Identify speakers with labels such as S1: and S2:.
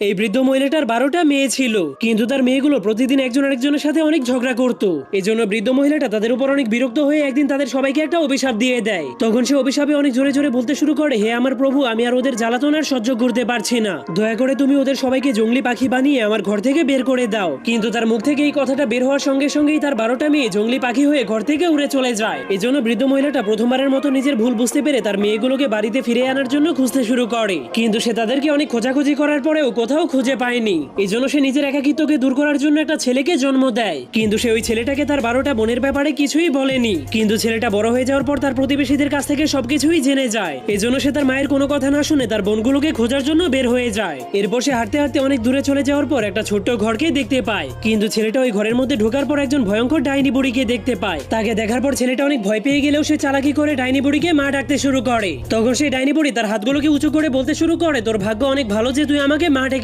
S1: এই বৃদ্ধ মহিলাটার বারোটা মেয়ে ছিল, কিন্তু তার মেয়েগুলো প্রতিদিন একজন আরেকজনের সাথে অনেক ঝগড়া করত। এজন্য বৃদ্ধ মহিলাটা তাদের উপর অনেক বিরক্ত হয়ে একদিন তাদের সবাইকে একটা অভিশাপ দিয়ে দেয়। তখন সে অভিশাপে অনেক জোরে জোরে বলতে শুরু করে, হে আমার প্রভু, আমি আর ওদের জ্বালাতন আর সহ্য করতে পারছি না। দয়া করে তুমি ওদের সবাইকে জঙ্গলি পাখি বানিয়ে আমার ঘর থেকে বের করে দাও। কিন্তু তার মুখ থেকে এই কথাটা বের হওয়ার সঙ্গে সঙ্গেই তার বারোটা মেয়ে জঙ্গলি পাখি হয়ে ঘর থেকে উড়ে চলে যায়। এজন্য বৃদ্ধ মহিলাটা প্রথমবারের মতো নিজের ভুল বুঝতে পেরে তার মেয়েগুলোকে বাড়িতে ফিরে আনার জন্য খুঁজতে শুরু করে। কিন্তু সে তাদেরকে অনেক খোঁজাখুঁজি করার পরেও কোথাও খুঁজে পায়নি। এই জন্য সে নিজের একাকিত্বকে দূর করার জন্য একটা ছেলেকে জন্ম দেয়। কিন্তু সে ওই ছেলেটাকে তার বারোটা বোনের ব্যাপারে কিছুই বলেনি। কিন্তু ছেলেটা বড় হয়ে যাওয়ার পর তার প্রতিবেশীদের কাছ থেকে সবকিছুই জেনে যায়। এজন্য সে তার মায়ের কোনো কথা না শুনে তার বোনগুলোকে খোঁজার জন্য বের হয়ে যায়। এরপর সে হাঁটতে হাঁটতে অনেক দূরে চলে যাওয়ার পর একটা ছোট্ট ঘরকে দেখতে পায়। কিন্তু ছেলেটা ওই ঘরের মধ্যে ঢোকার পর একজন ভয়ঙ্কর ডাইনি বুড়িকে দেখতে পায়। তাকে দেখার পর ছেলেটা অনেক ভয় পেয়ে গেলেও সে চালাকি করে ডাইনি বুড়িকে মা ডাকতে শুরু করে। তখন সেই ডাইনি বুড়ি তার হাতগুলোকে উঁচু করে বলতে শুরু করে, তোর ভাগ্য অনেক ভালো যে তুই আমাকে মা